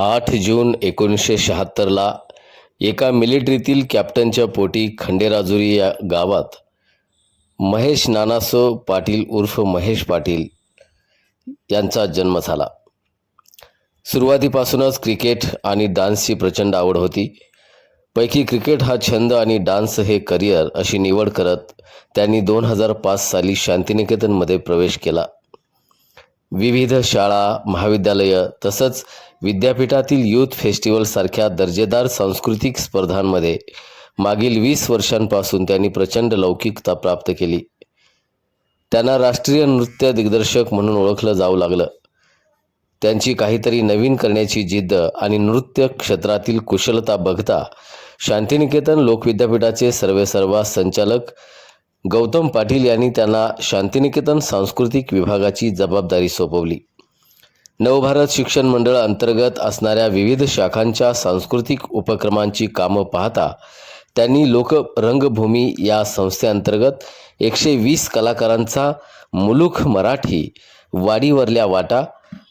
आठ जून एकोणीसशे शहात्तरला एका मिलिटरीतील कॅप्टनच्या पोटी खंडेराजुरी या गावात महेश नानासो पाटील उर्फ महेश पाटील यांचा जन्म झाला. सुरुवातीपासूनच क्रिकेट आणि डान्सची प्रचंड आवड होती. पैकी क्रिकेट हा छंद आणि डान्स हे करिअर अशी निवड करत त्यांनी दोन हजार पाच साली शांतिनिकेतनमध्ये प्रवेश केला. विविध शाळा महाविद्यालयं तसंच विद्यापीठातील यूथ फेस्टिवलसारख्या दर्जेदार सांस्कृतिक स्पर्धांमध्ये मागील वीस वर्षांपासून त्यांनी प्रचंड लौकिकता प्राप्त केली. त्यांना राष्ट्रीय नृत्य दिग्दर्शक म्हणून ओळखलं जाऊ लागलं. त्यांची काहीतरी नवीन करण्याची जिद्द आणि नृत्य क्षेत्रातील कुशलता बघता शांतिनिकेतन लोकविद्यापीठाचे सर्वेसर्वा संचालक गौतम पाटील यांनी त्यांना शांतिनिकेतन सांस्कृतिक विभागाची जबाबदारी सोपवली. नवभारत शिक्षण मंडळ अंतर्गत असणाऱ्या विविध शाखांच्या सांस्कृतिक उपक्रमांची कामं पाहता त्यांनी लोक रंगभूमी या संस्थेअंतर्गत एकशे वीस कलाकारांचा मुलुख मराठी वाडीवरल्या वाटा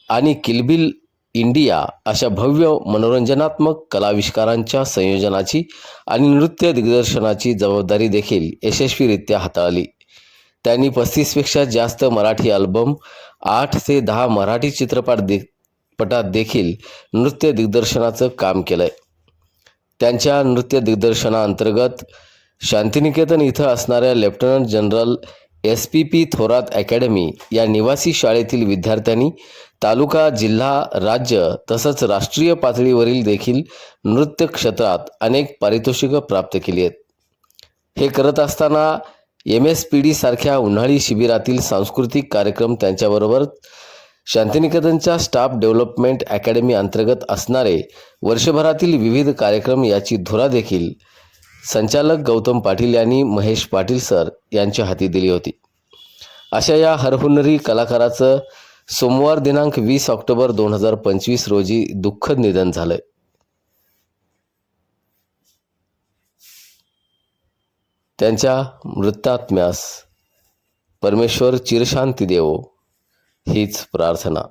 आणि किलबिल इंडिया अशा भव्य मनोरंजनात्मक कलाविष्कारांच्या संयोजनाची आणि नृत्य दिग्दर्शनाची जबाबदारी देखील यशस्वीरित्या हाताळली. त्यांनी पस्तीसपेक्षा जास्त मराठी अल्बम आठ ते दहा मराठी चित्रपट दे पटात देखील नृत्य दिग्दर्शनाचं काम केलं आहे त्यांच्या नृत्य दिग्दर्शनाअंतर्गत शांतिनिकेतन इथं असणाऱ्या lieutenant general S P P Thorat academy या निवासी शाळेतील विद्यार्थ्यांनी तालुका जिल्हा राज्य तसंच राष्ट्रीय पातळीवरील देखील नृत्य क्षेत्रात अनेक पारितोषिकं प्राप्त केली आहेत. हे करत असताना एम एस पी डी सारख्या उन्हाळी शिबिरातील सांस्कृतिक कार्यक्रम त्यांच्याबरोबर शांतिनिकेतनच्या स्टाफ डेव्हलपमेंट अकॅडमी अंतर्गत असणारे वर्षभरातील विविध कार्यक्रम याची धुरा देखील संचालक गौतम पाटील यांनी महेश पाटील सर यांच्या हाती दिली होती. अशा या हरहुन्नरी कलाकाराचं सोमवार दिनांक वीस ऑक्टोबर दोन हजार पंचवीस रोजी दुःखद निधन झालंय. त्यांच्या मृतात्म्यास परमेश्वर चिरशांती देवो हीच प्रार्थना.